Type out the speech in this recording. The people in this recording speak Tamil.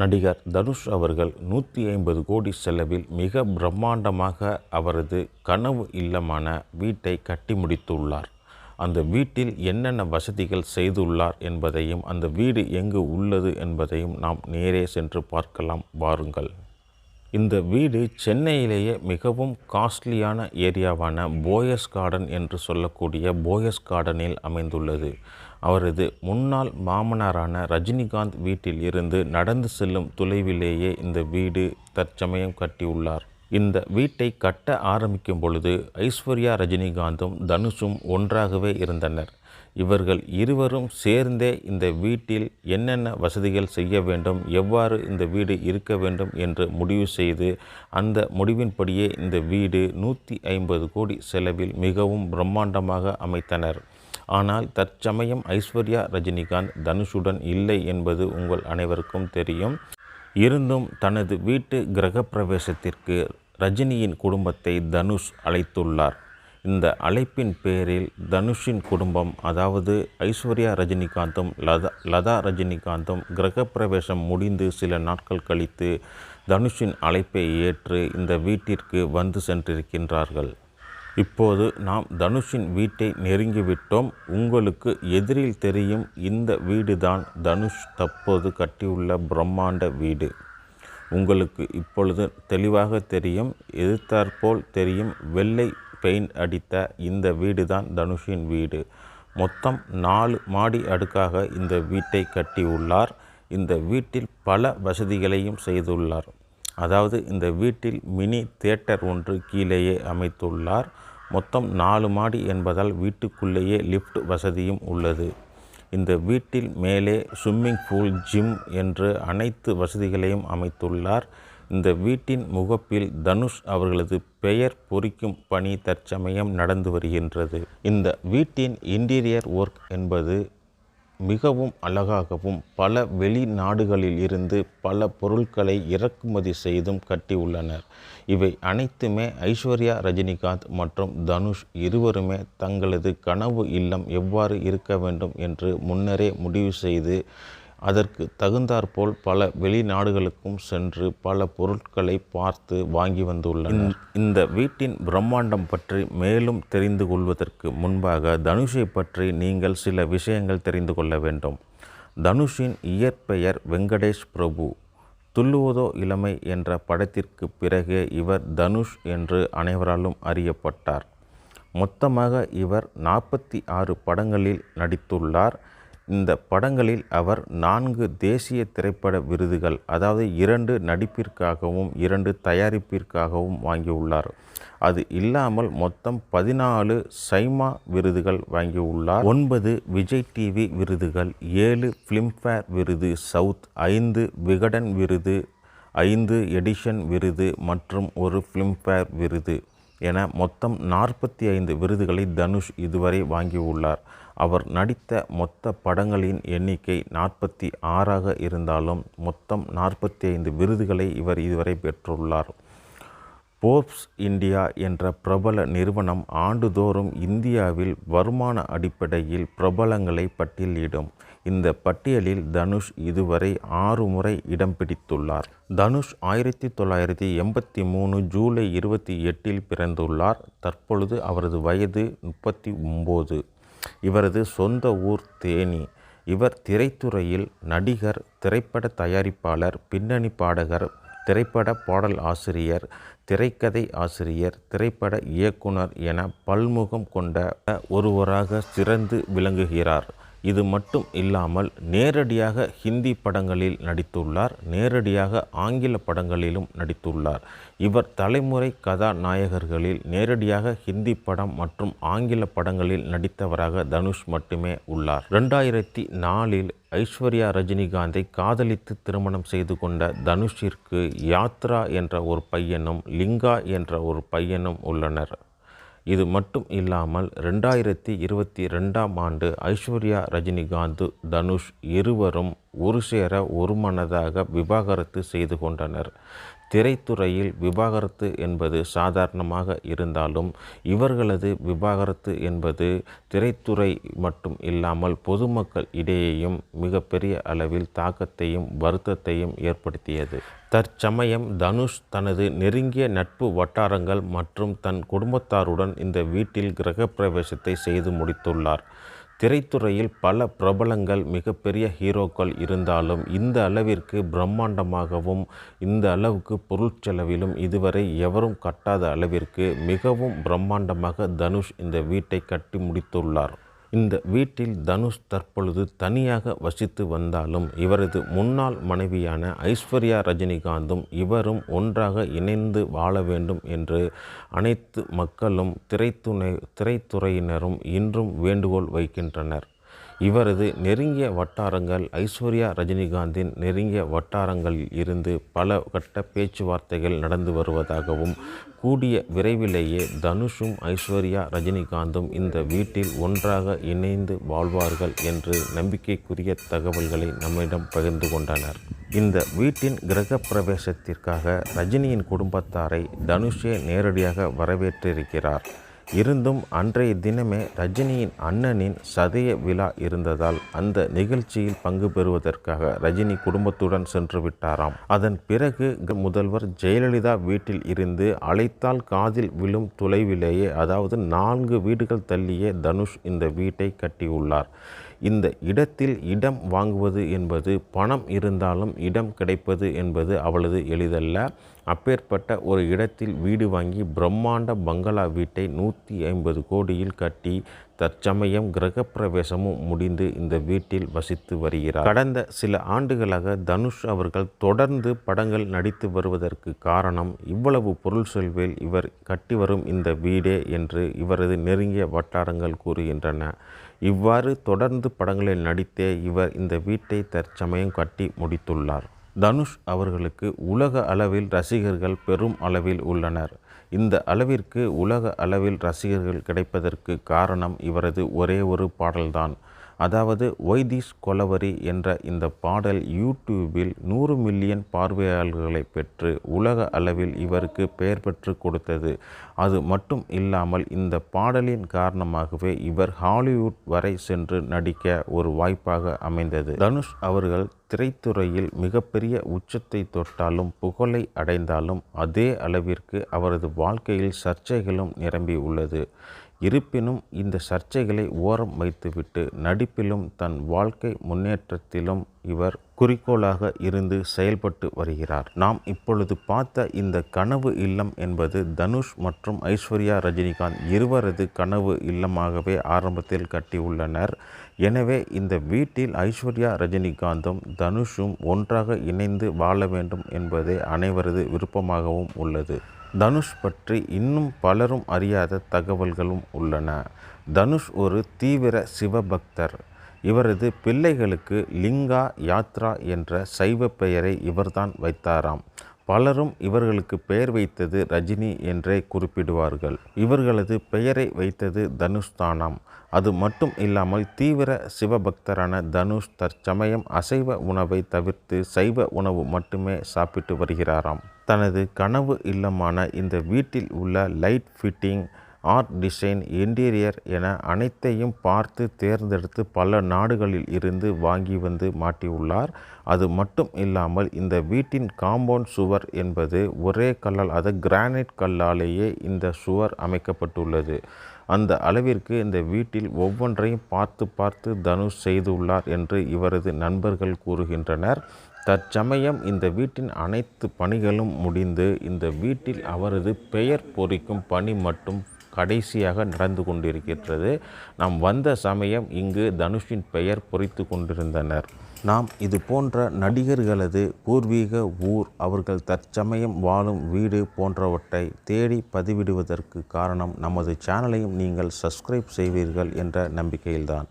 நடிகர் தனுஷ் அவர்கள் நூற்றி ஐம்பது கோடி செலவில் மிக பிரம்மாண்டமாக அவரது கனவு இல்லமான வீட்டை கட்டி முடித்துள்ளார். அந்த வீட்டில் என்னென்ன வசதிகள் செய்துள்ளார் என்பதையும் அந்த வீடு எங்கு உள்ளது என்பதையும் நாம் நேரே சென்று பார்க்கலாம். வாருங்கள். இந்த வீடு சென்னையிலேயே மிகவும் காஸ்ட்லியான ஏரியாவான போயஸ் கார்டன் என்று சொல்லக்கூடிய போயஸ் கார்டனில் அமைந்துள்ளது. அவரது முன்னாள் மாமனாரான ரஜினிகாந்த் வீட்டில் இருந்து நடந்து செல்லும் தொலைவிலேயே இந்த வீடு தற்சமயம் கட்டியுள்ளார். இந்த வீட்டை கட்ட ஆரம்பிக்கும் பொழுது ஐஸ்வர்யா ரஜினிகாந்தும் தனுஷும் ஒன்றாகவே இருந்தனர். இவர்கள் இருவரும் சேர்ந்தே இந்த வீட்டில் என்னென்ன வசதிகள் செய்ய வேண்டும் எவ்வாறு இந்த வீடு இருக்க வேண்டும் என்று முடிவு செய்து அந்த முடிவின்படியே இந்த வீடு நூற்றி ஐம்பது கோடி செலவில் மிகவும் பிரம்மாண்டமாக அமைத்தனர். ஆனால் தற்சமயம் ஐஸ்வர்யா ரஜினிகாந்த் தனுஷுடன் இல்லை என்பது உங்கள் அனைவருக்கும் தெரியும். இருந்தும் தனது வீட்டு கிரகப்பிரவேசத்திற்கு ரஜினியின் குடும்பத்தை தனுஷ் அழைத்துள்ளார். இந்த அழைப்பின் பேரில் தனுஷின் குடும்பம் அதாவது ஐஸ்வர்யா ரஜினிகாந்தும் லதா லதா ரஜினிகாந்தும் கிரகப்பிரவேசம் முடிந்து சில நாட்கள் கழித்து தனுஷின் அழைப்பை ஏற்று இந்த வீட்டிற்கு வந்து சென்றிருக்கின்றார்கள். இப்போது நாம் தனுஷின் வீட்டை நெருங்கிவிட்டோம் உங்களுக்கு எதிரில் தெரியும் இந்த வீடுதான் தனுஷ் தற்போது கட்டியுள்ள பிரம்மாண்ட வீடு. உங்களுக்கு இப்பொழுது தெளிவாக தெரியும் எதிர்த்தாற்போல் தெரியும் வெள்ளை பெயிண்ட் அடித்த இந்த வீடு தான் தனுஷின் வீடு. மொத்தம் நாலு மாடி அடுக்காக இந்த வீட்டை கட்டியுள்ளார் இந்த வீட்டில் பல வசதிகளையும் செய்துள்ளார். அதாவது இந்த வீட்டில் மினி தியேட்டர் ஒன்று கீழேயே அமைத்துள்ளார். மொத்தம் நாலு மாடி என்பதால் வீட்டுக்குள்ளேயே லிஃப்ட் வசதியும் உள்ளது. இந்த வீட்டில் மேலே ஸ்விம்மிங் பூல் ஜிம் என்று அனைத்து வசதிகளையும் அமைத்துள்ளார். இந்த வீட்டின் முகப்பில் தனுஷ் அவர்களது பெயர் பொறிக்கும் பணி தற்சமயம் நடந்து வருகின்றது. இந்த வீட்டின் இன்டீரியர் ஒர்க் என்பது மிகவும் அழகாகவும் பல வெளிநாடுகளில் இருந்து பல பொருட்களை இறக்குமதி செய்தும் கட்டியுள்ளனர் இவை அனைத்துமே ஐஸ்வர்யா ரஜினிகாந்த் மற்றும் தனுஷ் இருவருமே தங்களது கனவு இல்லம் எவ்வாறு இருக்க வேண்டும் என்று முன்னரே முடிவு செய்து அதற்கு தகுந்தாற்போல் பல வெளிநாடுகளுக்கும் சென்று பல பொருட்களை பார்த்து வாங்கி வந்துள்ளனர். இந்த வீட்டின் பிரம்மாண்டம் பற்றி மேலும் தெரிந்து கொள்வதற்கு முன்பாக தனுஷை பற்றி நீங்கள் சில விஷயங்கள் தெரிந்து கொள்ள வேண்டும். தனுஷின் இயற்பெயர் வெங்கடேஷ் பிரபு. துள்ளுவதோ இளமை என்ற படத்திற்கு பிறகு இவர் தனுஷ் என்று அனைவராலும் அறியப்பட்டார். மொத்தமாக இவர் நாற்பத்தி ஆறு படங்களில் நடித்துள்ளார். இந்த படங்களில் அவர் நான்கு தேசிய திரைப்பட விருதுகள் அதாவது இரண்டு நடிப்பிற்காகவும் இரண்டு தயாரிப்பிற்காகவும் வாங்கியுள்ளார். அது இல்லாமல் மொத்தம் பதினாலு சைமா விருதுகள் வாங்கியுள்ளார். ஒன்பது விஜய் டிவி விருதுகள் ஏழு ஃபிலிம்ஃபேர் விருது சவுத் ஐந்து விகடன் விருது ஐந்து எடிஷன் விருது மற்றும் ஒரு ஃபிலிம்ஃபேர் விருது. என மொத்தம் நாற்பத்தி ஐந்து விருதுகளை தனுஷ் இதுவரை வாங்கியுள்ளார். அவர் நடித்த மொத்த படங்களின் எண்ணிக்கை நாற்பத்தி ஆறாக இருந்தாலும் மொத்தம் நாற்பத்தி ஐந்து விருதுகளை இவர் இதுவரை பெற்றுள்ளார். போப்ஸ் இந்தியா என்ற பிரபல நிறுவனம் ஆண்டுதோறும் இந்தியாவில் வருமான அடிப்படையில் பிரபலங்களை பட்டியலிடும். இந்த பட்டியலில் தனுஷ் இதுவரை ஆறு முறை இடம் பிடித்துள்ளார். தனுஷ் ஆயிரத்தி தொள்ளாயிரத்தி எண்பத்தி மூணு ஜூலை இருபத்தி எட்டில் பிறந்துள்ளார். தற்பொழுது அவரது வயது முப்பத்தி ஒம்பது. இவரது சொந்த ஊர் தேனி. இவர் திரைத்துறையில் நடிகர் திரைப்பட தயாரிப்பாளர் பின்னணி பாடகர் திரைப்பட பாடல் ஆசிரியர் திரைக்கதை ஆசிரியர் திரைப்பட இயக்குனர் என பல்முகம் கொண்ட ஒருவராக சிறந்து விளங்குகிறார். இது மட்டும் இல்லாமல் நேரடியாக ஹிந்தி படங்களில் நடித்துள்ளார் நேரடியாக ஆங்கில படங்களிலும் நடித்துள்ளார். இவர் தலைமுறை கதாநாயகர்களில் நேரடியாக ஹிந்தி படம் மற்றும் ஆங்கில படங்களில் நடித்தவராக தனுஷ் மட்டுமே உள்ளார். ரெண்டாயிரத்தி நாலில் ஐஸ்வர்யா ரஜினிகாந்தை காதலித்து திருமணம் செய்து கொண்ட தனுஷிற்கு யாத்ரா என்ற ஒரு பையனும் லிங்கா என்ற ஒரு பையனும் உள்ளனர். இது மட்டும் இல்லாமல் ரெண்டாயிரத்தி இருபத்தி ரெண்டாம் ஆண்டு ஐஸ்வர்யா ரஜினிகாந்த் தனுஷ் இருவரும் ஒரு சேர ஒரு மனதாக விவாகரத்து செய்து கொண்டனர். திரைத்துறையில் விவாகரத்து என்பது சாதாரணமாக இருந்தாலும் இவர்களது விவாகரத்து என்பது திரைத்துறை மட்டும் இல்லாமல் பொதுமக்கள் இடையேயும் மிகப்பெரிய அளவில் தாக்கத்தையும் வருத்தத்தையும் ஏற்படுத்தியது. தற்சமயம் தனுஷ் தனது நெருங்கிய நட்பு வட்டாரங்கள் மற்றும் தன் குடும்பத்தாருடன் இந்த வீட்டில் கிரகப்பிரவேசத்தை செய்து முடித்துள்ளார். திரைத்துறையில் பல பிரபலங்கள் மிகப்பெரிய ஹீரோக்கள் இருந்தாலும் இந்த அளவிற்கு பிரம்மாண்டமாகவும் இந்த அளவுக்கு பொருட்செலவிலும் இதுவரை எவரும் கட்டாத அளவிற்கு மிகவும் பிரம்மாண்டமாக தனுஷ் இந்த வீட்டை கட்டி முடித்துள்ளார். இந்த வீட்டில் தனுஷ் தற்பொழுது தனியாக வசித்து வந்தாலும் இவரது முன்னாள் மனைவியான ஐஸ்வர்யா ரஜினிகாந்தும் இவரும் ஒன்றாக இணைந்து வாழ வேண்டும் என்று அனைத்து மக்களும் திரைத்துணை திரைத்துறையினரும் இன்றும் வேண்டுகோள் வைக்கின்றனர். இவரது நெருங்கிய வட்டாரங்கள் ஐஸ்வர்யா ரஜினிகாந்தின் நெருங்கிய வட்டாரங்களில் இருந்து பல கட்ட பேச்சுவார்த்தைகள் நடந்து வருவதாகவும் கூடிய விரைவிலேயே தனுஷும் ஐஸ்வர்யா ரஜினிகாந்தும் இந்த வீட்டில் ஒன்றாக இணைந்து வாழ்வார்கள் என்று நம்பிக்கைக்குரிய தகவல்களை நம்மிடம் பகிர்ந்து கொண்டனர். இந்த வீட்டின் கிரக பிரவேசத்திற்காக ரஜினியின் குடும்பத்தாரை தனுஷே நேரடியாக வரவேற்றிருக்கிறார். இருந்தும் அன்றைய தினமே ரஜினியின் அண்ணனின் சதய விழா இருந்ததால் அந்த நிகழ்ச்சியில் பங்கு பெறுவதற்காக ரஜினி குடும்பத்துடன் சென்று விட்டாராம். அதன் பிறகு முதல்வர் ஜெயலலிதா வீட்டில் இருந்து அழைத்தால் காதில் விழும் தொலைவிலேயே அதாவது நான்கு வீடுகள் தள்ளியே தனுஷ் இந்த வீட்டை கட்டியுள்ளார். இந்த இடத்தில் இடம் வாங்குவது என்பது பணம் இருந்தாலும் இடம் கிடைப்பது என்பது அவளது எளிதல்ல. அப்பேற்பட்ட ஒரு இடத்தில் வீடு வாங்கி பிரம்மாண்ட பங்களா வீட்டை நூற்றி ஐம்பது கோடியில் கட்டி தற்சமயம் கிரகப்பிரவேசமும் முடிந்து இந்த வீட்டில் வசித்து வருகிறார். கடந்த சில ஆண்டுகளாக தனுஷ் அவர்கள் தொடர்ந்து படங்கள் நடித்து வருவதற்கு காரணம் இவ்வளவு பொருள் செல்வில் இவர் கட்டி வரும் இந்த வீடே என்று இவரது நெருங்கிய வட்டாரங்கள் கூறுகின்றன. இவ்வாறு தொடர்ந்து படங்களில் நடித்தே இவர் இந்த வீட்டை தற்சமயம் கட்டி முடித்துள்ளார். தனுஷ் அவர்களுக்கு உலக அளவில் ரசிகர்கள் பெரும் அளவில் உள்ளனர். இந்த அளவிற்கு உலக அளவில் ரசிகர்கள் கிடைப்பதற்கு காரணம் இவரது ஒரே ஒரு பாடல்தான். அதாவது ஒய்திஸ் கொலவரி என்ற இந்த பாடல் யூடியூபில் நூறு மில்லியன் பார்வையாளர்களை பெற்று உலக அளவில் இவருக்கு பெயர் பெற்று கொடுத்தது. அது மட்டும் இல்லாமல் இந்த பாடலின் காரணமாகவே இவர் ஹாலிவுட் வரை சென்று நடிக்க ஒரு வாய்ப்பாக அமைந்தது. தனுஷ் அவர்கள் திரைத்துறையில் மிகப்பெரிய உச்சத்தை தொட்டாலும் புகழை அடைந்தாலும் அதே அளவிற்கு அவரது வாழ்க்கையில் சர்ச்சைகளும் நிரம்பி உள்ளது. இருப்பினும் இந்த சர்ச்சைகளை ஓரம் வைத்துவிட்டு நடிப்பிலும் தன் வாழ்க்கை முன்னேற்றத்திலும் இவர் குறிக்கோளாக இருந்து செயல்பட்டு வருகிறார். நாம் இப்பொழுது பார்த்த இந்த கனவு இல்லம் என்பது தனுஷ் மற்றும் ஐஸ்வர்யா ரஜினிகாந்த் இருவரது கனவு இல்லமாகவே ஆரம்பத்தில் கட்டியுள்ளனர் எனவே இந்த வீட்டில் ஐஸ்வர்யா ரஜினிகாந்தும் தனுஷும் ஒன்றாக இணைந்து வாழ வேண்டும் என்பதே அனைவரது விருப்பமாகவும் உள்ளது. தனுஷ் பற்றி இன்னும் பலரும் அறியாத தகவல்களும் உள்ளன. தனுஷ் ஒரு தீவிர சிவபக்தர். இவரது பிள்ளைகளுக்கு லிங்கா யாத்ரா என்ற சைவ பெயரை இவர்தான் வைத்தாராம். பலரும் இவர்களுக்கு பெயர் வைத்தது ரஜினி என்றே குறிப்பிடுவார்கள். இவர்களது பெயரை வைத்தது தனுஷ்தானம். அது மட்டும் இல்லாமல் தீவிர சிவபக்தரான தனுஷ் தற்சமயம் அசைவ உணவை தவிர்த்து சைவ உணவு மட்டுமே சாப்பிட்டு வருகிறாராம். தனது கனவு இல்லமான இந்த வீட்டில் உள்ள light fitting art design interior என அனைத்தையும் பார்த்து தேர்ந்தெடுத்து பல நாடுகளில் இருந்து வாங்கி வந்து மாட்டியுள்ளார். அது மட்டும் இல்லாமல் இந்த வீட்டின் காம்பவுண்ட் சுவர் என்பது ஒரே கல்லால் அது கிரானைட் கல்லாலேயே இந்த சுவர் அமைக்கப்பட்டுள்ளது. அந்த அளவிற்கு இந்த வீட்டில் ஒவ்வொன்றையும் பார்த்து பார்த்து தனுஷ் செய்துள்ளார் என்று இவரது நண்பர்கள் கூறுகின்றனர். தற்சமயம் இந்த வீட்டின் அனைத்து பணிகளும் முடிந்து இந்த வீட்டில் அவரது பெயர் பொறிக்கும் பணி மட்டும் கடைசியாக நடந்து கொண்டிருக்கின்றது. நாம் வந்த சமயம் இங்கு தனுஷின் பெயர் பொறித்து கொண்டிருந்தனர். நாம் இது போன்ற நடிகர்களது பூர்வீக ஊர் அவர்கள் தற்சமயம் வாழும் வீடு போன்றவற்றை தேடி பதிவிடுவதற்கு காரணம் நமது சேனலையும் நீங்கள் சப்ஸ்கிரைப் செய்வீர்கள் என்ற நம்பிக்கையில்தான்.